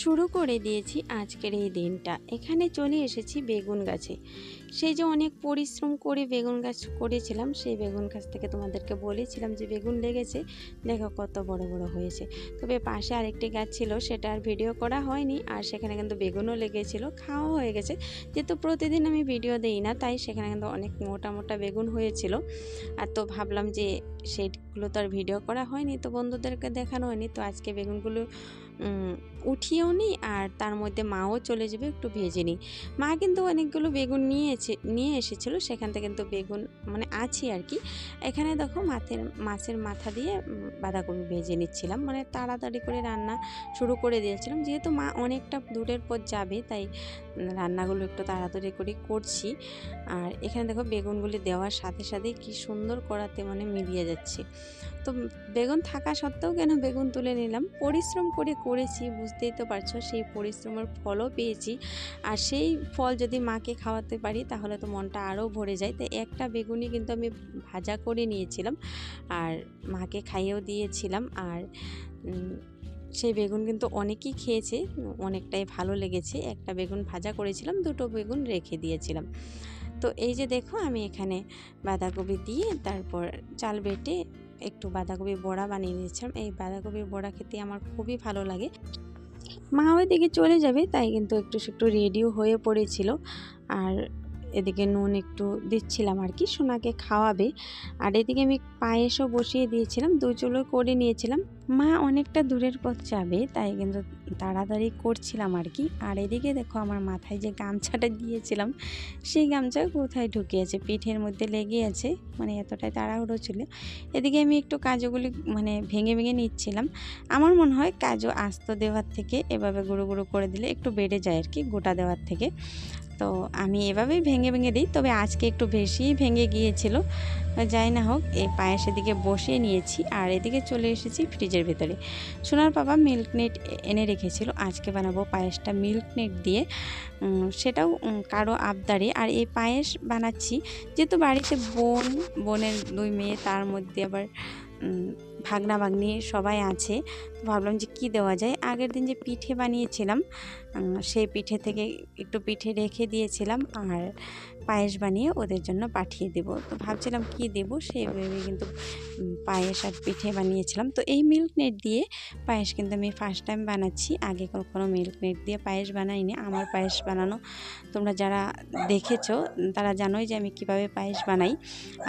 শুরু করে দিয়েছি আজকের এই দিনটা। এখানে চলে এসেছি বেগুন গাছে। সেই যে অনেক পরিশ্রম করে বেগুন গাছ করেছিলাম, সেই বেগুন গাছ থেকে তোমাদেরকে বলেছিলাম যে বেগুন লেগেছে, দেখো কত বড় বড় হয়েছে। তবে পাশে আরেকটি গাছ ছিল, সেটা আর ভিডিও করা হয়নি, আর সেখানে কিন্তু বেগুনও লেগেছিল খাওয়া হয়ে গেছে। যেহেতু প্রতিদিন আমি ভিডিও দেই না, তাই সেখানে কিন্তু অনেক মোটা মোটা বেগুন হয়েছিল। আর তো ভাবলাম যে সেইগুলো তো আর ভিডিও করা হয়নি, তো বন্ধুদেরকে দেখানো হয়নি। তো আজকে বেগুনগুলো উঠিয়েও নিই আর তার মধ্যে মাও চলে যাবে একটু ভেজে নিই। মা কিন্তু অনেকগুলো বেগুন নিয়েছে, নিয়ে এসেছিল, সেখান থেকে কিন্তু বেগুন মানে আছে আর কি। এখানে দেখো মাথের, মাছের মাথা দিয়ে বাঁধাকপি ভেজে নিচ্ছিলাম। মানে তাড়াতাড়ি করে রান্না শুরু করে দিয়েছিলাম। যেহেতু মা অনেকটা দূরের পর যাবে, তাই রান্নাগুলো একটু তাড়াতাড়ি করে করছি। আর এখানে দেখো বেগুনগুলি দেওয়ার সাথে সাথে কি সুন্দর করাতে মানে মিলিয়ে যাচ্ছে। তো বেগুন থাকা সত্ত্বেও কেন বেগুন তুলে নিলাম? পরিশ্রম করে করেছি, বুঝতেই তো পারছ সেই পরিশ্রমের ফলও পেয়েছি। আর সেই ফল যদি মাকে খাওয়াতে পারি তাহলে তো মনটা আরও ভরে যায়। তো একটা বেগুনই কিন্তু আমি ভাজা করে নিয়েছিলাম আর মাকে খাইয়েও দিয়েছিলাম। আর সেই বেগুন কিন্তু অনেকেই খেয়েছে, অনেকটাই ভালো লেগেছে। একটা বেগুন ভাজা করেছিলাম, দুটো বেগুন রেখে দিয়েছিলাম। তো এই যে দেখো আমি এখানে বাঁধাকপি দিয়ে তারপর চাল বেটে একটু বাঁধাকপির বড়া বানিয়ে নিয়েছিলাম। এই বাঁধাকপির বড়া খেতে আমার খুবই ভালো লাগে। মা ওই দিকে চলে যাবে, তাই কিন্তু একটু একটু রেডিও হয়ে পড়েছিল। আর এদিকে নুন একটু দিচ্ছিলাম আর কি, সোনাকে খাওয়াবে। আর এদিকে আমি পায়েসও বসিয়ে দিয়েছিলাম, দু চুলো করে নিয়েছিলাম। মা অনেকটা দূরের পথ যাবে, তাই কিন্তু তাড়াতাড়ি করছিলাম আর কি। আর এদিকে দেখো আমার মাথায় যে গামছাটা দিয়েছিলাম, সেই গামছা কোথায় ঢুকিয়েছে? পিঠের মধ্যে লেগে আছে মানে এতটাই তাড়াহুড়ো ছিল। এদিকে আমি একটু কাজুগুলি মানে ভেঙে ভেঙে নিচ্ছিলাম। আমার মনে হয় কাজু আস্ত দেওয়ার থেকে এভাবে গুঁড়ো গুঁড়ো করে দিলে একটু বেড়ে যায় আর কি, গোটা দেওয়ার থেকে। তো আমি এভাবেই ভেঙে ভেঙে দিই, তবে আজকে একটু বেশিই ভেঙে গিয়েছিল। যাই না হোক, এই পায়েসের দিকে বসিয়ে নিয়েছি আর এদিকে চলে এসেছি ফ্রিজের ভেতরে। সোনার বাবা মিল্ক নেট এনে রেখেছিল, আজকে বানাবো পায়েসটা মিল্ক নেট দিয়ে। সেটাও কারও আবদারে। আর এই পায়েস বানাচ্ছি, যেহেতু বাড়িতে বোন, বোনের দুই মেয়ে, তার মধ্যে আবার ভাগনা ভাগ্নি সবাই আছে। ভাবলাম যে কি দেওয়া যায়? আগের দিন যে পিঠে বানিয়েছিলাম সেই পিঠে থেকে একটু পিঠে রেখে দিয়েছিলাম আর পায়েস বানিয়ে ওদের জন্য পাঠিয়ে দেব। তো ভাবছিলাম কি দেব সেই ভেবে কিন্তু পায়েস আর পিঠে বানিয়েছিলাম। তো এই মিল্ক নেট দিয়ে পায়েস কিন্তু আমি ফার্স্ট টাইম বানাচ্ছি। আগে কখনো মিল্ক নেট দিয়ে পায়েস বানাইনি। আমার পায়েস বানানো, তোমরা যারা দেখেছ, তারা জানোই যে আমি কীভাবে পায়েস বানাই।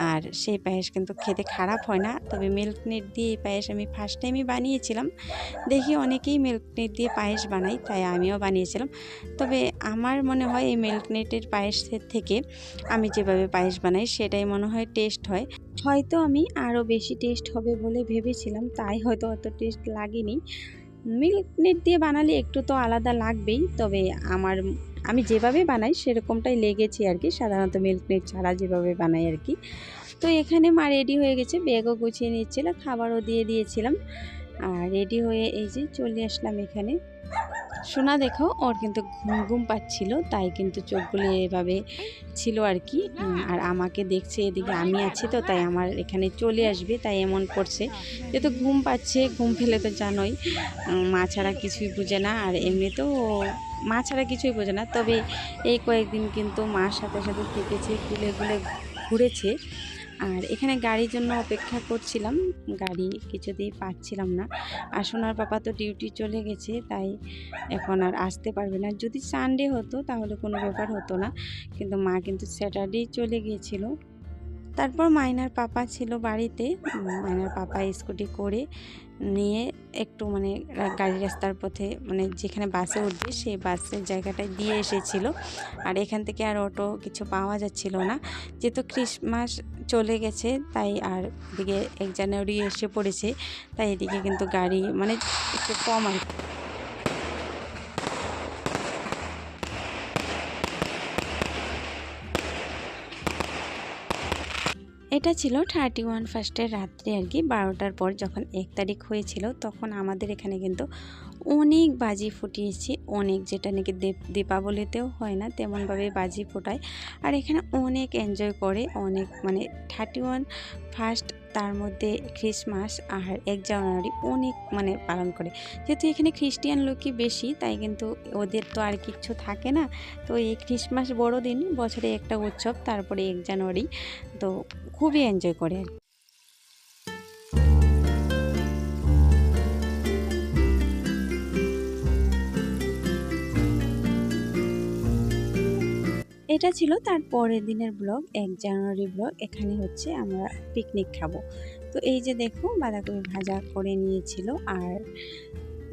আর সেই পায়েস কিন্তু খেতে খারাপ হয় না। তবে মিল্ক নেট দিয়ে এই পায়েস আমি ফার্স্ট টাইমই বানিয়েছিলাম। দেখি অনেকেই মিল্ক নেট দিয়ে পায়েস বানাই তাই আমিও বানিয়েছিলাম। তবে আমার মনে হয় এই মিল্ক নেটের পায়েসের থেকে আমি যেভাবে পায়েস বানাই, সেটাই মনে হয় টেস্ট হয়। হয়তো আমি আরও বেশি টেস্ট হবে বলে ভেবেছিলাম, তাই হয়তো অত টেস্ট লাগেনি। মিল্ক নেট দিয়ে বানালে একটু তো আলাদা লাগবেই, তবে আমার আমি যেভাবে বানাই সেরকমটাই লেগেছি আর কি। সাধারণত মিল্ক নেট ছাড়া যেভাবে বানাই আর কি। তো এখানে মা রেডি হয়ে গেছে ব্যাগও গুছিয়ে নিচ্ছিল, খাবারও দিয়ে দিয়েছিলাম। আর রেডি হয়ে এই যে চলে আসলাম এখানে। সোনা দেখো, ওর কিন্তু ঘুম ঘুম পাচ্ছিল, তাই কিন্তু চোখগুলো এভাবে ছিল আর কি। আর আমাকে দেখছে এদিকে, আমি আছি তো, তাই আমার এখানে চলে আসবে, তাই এমন করছে। যেহেতু ঘুম পাচ্ছে, ঘুম ফেলে তো জানোই মা ছাড়া কিছুই বুঝে না, আর এমনিতেও মা ছাড়া কিছুই বোঝে না। তবে এই কয়েকদিন কিন্তু মার সাথে সাথে থেকেছে কুলে কুলে ঘুরেছে। আর এখানে গাড়ির জন্য অপেক্ষা করছিলাম। গাড়ি কিছুতেই পাচ্ছিলাম না। আর সোনার পাপা তো ডিউটি চলে গেছে, তাই এখন আর আসতে পারবে না। যদি সানডে হতো, তাহলে কোনো ব্যাপার হতো না। কিন্তু মা কিন্তু স্যাটারডেই চলে গিয়েছিল। তারপর মাইনার পাপা ছিল বাড়িতে। মাইনার পাপা স্কুটি করে নিয়ে একটু মানে গাড়ি রাস্তার পথে মানে যেখানে বাসে উঠবে সেই বাসের জায়গাটায় দিয়ে এসেছিল। আর এখান থেকে আর অটো কিছু পাওয়া যাচ্ছিল না। যেহেতু ক্রিসমাস চলে গেছে, তাই আর এদিকে এক জানুয়ারি এসে পড়েছে, তাই এদিকে কিন্তু গাড়ি মানে একটু কম আর এটা ছিল থার্টি ওয়ান ফার্স্টের রাত্রি আর কি, বারোটার পর যখন এক তারিখ হয়েছিল, তখন আমাদের এখানে কিন্তু অনেক বাজি ফুটিয়েছি, অনেক যেটা নাকি দীপাবলিতেও হয় না, তেমনভাবে বাজি ফোটায় আর এখানে অনেক এনজয় করে, অনেক মানে থার্টি ওয়ান ফার্স্ট তার মধ্যে ক্রিসমাস আর এক জানুয়ারি অনেক মানে পালন করে। যেহেতু এখানে খ্রিস্টিয়ান লোকই বেশি, তাই কিন্তু ওদের তো আর কিচ্ছু থাকে না। তো এই ক্রিসমাস বড়দিন বছরে একটা উৎসব, তারপরে এক জানুয়ারি, তো খুবই এনজয় করে এটা ছিল তার পরের দিনের ব্লগ, এক জানুয়ারি ব্লগ। এখানে হচ্ছে আমরা পিকনিক খাব। তো এই যে দেখো, বাঁধাকপি ভাজা করে নিয়েছিল। আর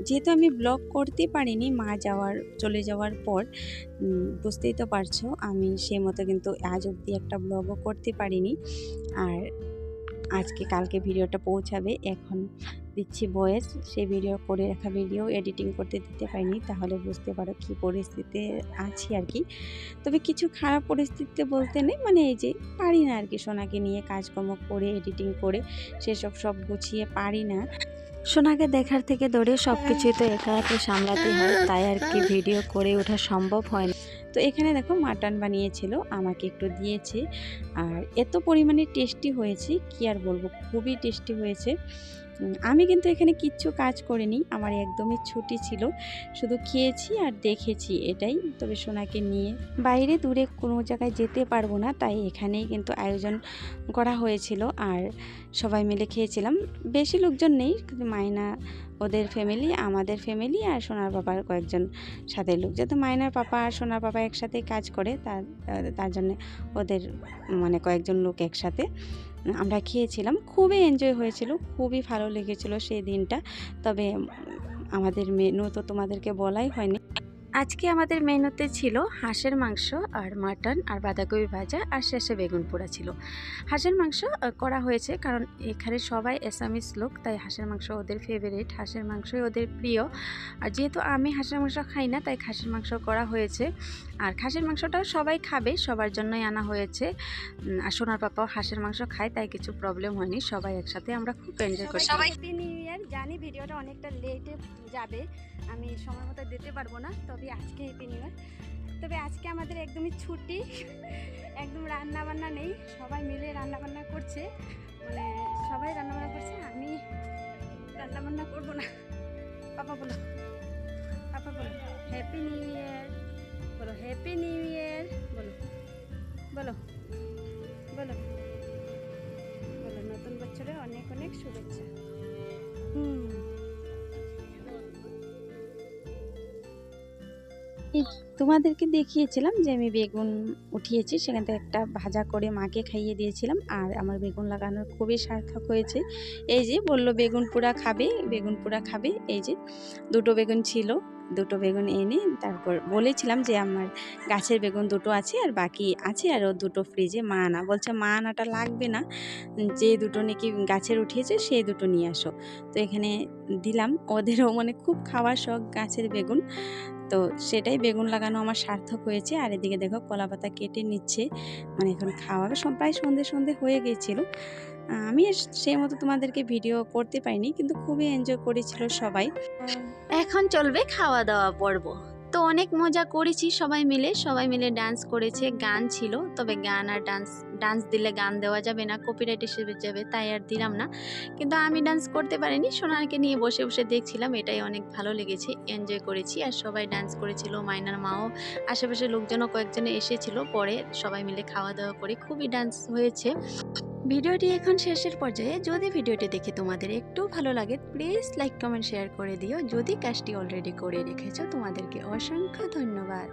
যেহেতু আমি ব্লগ করতে পারিনি, মা যাওয়ার, চলে যাওয়ার পর বুঝতেই তো পারছ, আমি সেই মতো কিন্তু আজ অবধি একটা ব্লগও করতে পারিনি। আর আজকে, কালকে ভিডিওটা পৌঁছাবে। এখন দিচ্ছি বয়েস সেই ভিডিও করে রাখা ভিডিও এডিটিং করতে দিতে পারিনি, তাহলে বুঝতে পারো কি পরিস্থিতি আছি আর কি। তবে কিছু খারাপ পরিস্থিতিতে বলতে নেই মানে এই যে পারি না আর কি সোনাকে নিয়ে কাজকর্ম করে এডিটিং করে, সেসব সব গুছিয়ে পারি না। সোনাকে দেখার থেকে দৌড়ে সব কিছুই তো একা একা সামলাতে হয়, তাই আর কি ভিডিও করে ওঠা সম্ভব হয় না। তো এখানে দেখো মাটন বানিয়েছিল, আমাকে একটু দিয়েছে। আর এত পরিমাণে টেস্টি হয়েছে, কি আর বলব, খুবই টেস্টি হয়েছে। আমি কিন্তু এখানে কিচ্ছু কাজ করিনি। আমার একদমই ছুটি ছিল। শুধু খেয়েছি আর দেখেছি এটাই। তবে সোনাকে নিয়ে বাইরে দূরে কোনো জায়গায় যেতে পারব না, তাই এখানেই কিন্তু আয়োজন করা হয়েছিল। আর সবাই মিলে খেয়েছিলাম। বেশি লোকজন নেই মায়না ওদের ফ্যামিলি আমাদের ফ্যামিলি আর সোনার বাবার কয়েকজন সাথে লোক। যেহেতু মাইনার পাপা আর সোনার পাপা একসাথে কাজ করে, তার তার জন্যে ওদের মানে কয়েকজন লোক একসাথে। আমরা খেয়েছিলাম, খুবই এনজয় হয়েছিল, খুবই ভালো লেগেছিল সেই দিনটা। তবে আমাদের মেনু তো তোমাদেরকে বলাই হয়নি। আজকে আমাদের মেনুতে ছিল হাঁসের মাংস আর মাটন আর বাঁধাকপি ভাজা আর শেষে বেগুন পোড়া ছিল। হাঁসের মাংস করা হয়েছে কারণ এখানে সবাই এসামিস লোক, তাই হাঁসের মাংস ওদের ফেভারিট হাঁসের মাংসই ওদের প্রিয়। আর যেহেতু আমি হাঁসের মাংস খাই না, তাই খাসির মাংস করা হয়েছে। আর খাসির মাংসটাও সবাই খাবে, সবার জন্যই আনা হয়েছে। আর সোনার পাপাও হাঁসের মাংস খায়, তাই কিছু প্রবলেম হয়নি। সবাই একসাথে আমরা খুব এনজয় করি। সবাই নিউ ইয়ার জানি ভিডিওটা অনেকটা লেটে যাবে। আমি সময় মতো দিতে পারব না তবে আজকে হ্যাপি নিউ ইয়ার তবে আজকে আমাদের একদমই ছুটি, একদম রান্না বান্না নেই, সবাই মিলে রান্না বান্না করছে। মানে সবাই রান্না বান্না করছে, আমি রান্না বান্না করব না। পাপা বলো। পাপা বলো। হ্যাপি নিউ ইয়ার বলো হ্যাপি নিউ ইয়ার বলো বলো বলো। বলো, নতুন বছরে অনেক অনেক শুভেচ্ছা। তোমাদেরকে দেখিয়েছিলাম যে আমি বেগুন উঠিয়েছি। সেখান থেকে একটা ভাজা করে মাকে খাইয়ে দিয়েছিলাম। আর আমার বেগুন লাগানোর খুবই সার্থক হয়েছে। এই যে বলল, বেগুন পোড়া খাবে, বেগুন পোড়া খাবে। এই যে দুটো বেগুন ছিল, দুটো বেগুন এনে তারপর বলেছিলাম যে আমার গাছের বেগুন দুটো আছে আর বাকি আছে আর ও দুটো ফ্রিজে মা আনা। বলছে, মা আনাটা লাগবে না। যে দুটো নাকি গাছের উঠিয়েছে সেই দুটো নিয়ে আসো। তো এখানে দিলাম। ওদেরও মানে খুব খাওয়ার শখ গাছের বেগুন। তো সেটাই বেগুন লাগানো আমার সার্থক হয়েছে। আর এদিকে দেখো কলা পাতা কেটে নিচ্ছে। মানে এখন খাওয়াবে সব প্রায় সন্ধে সন্ধে হয়ে গিয়েছিল। আমি সেই মতো তোমাদেরকে ভিডিও করতে পারিনি। কিন্তু খুবই এনজয় করেছিল সবাই। এখন চলবে খাওয়া দাওয়া পর্ব। তো অনেক মজা করেছি সবাই মিলে। সবাই মিলে ডান্স করেছে, গান ছিল। তবে গান আর ডান্স ডান্স দিলে গান দেওয়া যাবে না কপিরাইট হিসেবে যাবে, তাই আর দিলাম না। কিন্তু আমি ডান্স করতে পারিনি, সোনারকে নিয়ে বসে বসে দেখছিলাম, এটাই অনেক ভালো লেগেছে এনজয় করেছি। আর সবাই ডান্স করেছিল, মাইনার মাও আশেপাশে লোকজনও কয়েকজন এসেছিল। পরে সবাই মিলে খাওয়া দাওয়া করে খুবই ডান্স হয়েছে। ভিডিওটি এখন শেষের পর্যায়ে যদি ভিডিওটি দেখে তোমাদের একটু ভালো লাগে প্লিজ লাইক কমেন্ট শেয়ার করে দিও। যদি কাজটি অলরেডি করে রেখেছ, তোমাদেরকে অসংখ্য ধন্যবাদ।